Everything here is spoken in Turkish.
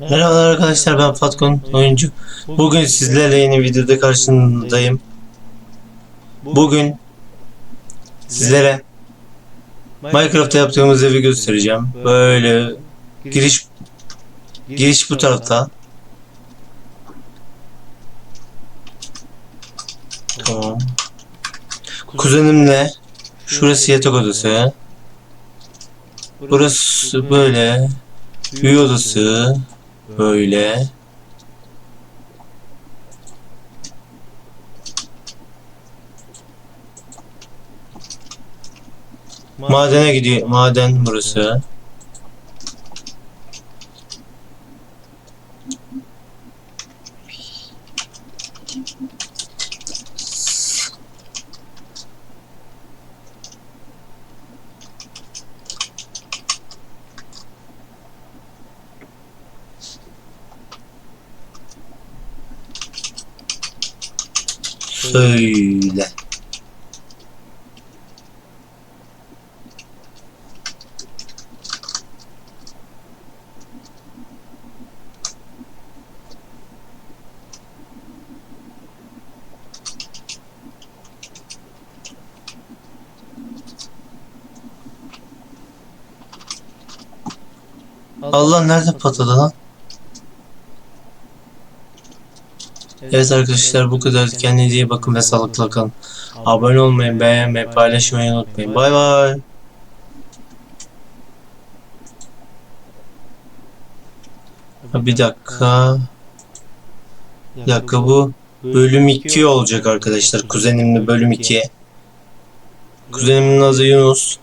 Merhabalar arkadaşlar ben Fatkun oyuncu. Bugün sizlerle yeni videoda karşınızdayım. Bugün sizlere Minecraft'ta yaptığımız evi göstereceğim. Böyle giriş giriş bu tarafta. Tamam. Kuzenimle şurası yatak odası. Burası böyle. Büyü odası. Böyle. Madene gidiyor. Maden burası. Söyle. Allah nerede patladı lan? Evet arkadaşlar bu kadar. Kendinize iyi bakın ve sağlıkla kalın. Abone olmayı, beğenmeyi, paylaşmayı unutmayın. Bay bay. Bir dakika. Bir dakika bu bölüm 2 olacak arkadaşlar. Kuzenimle bölüm 2. Kuzenimin adı Yunus.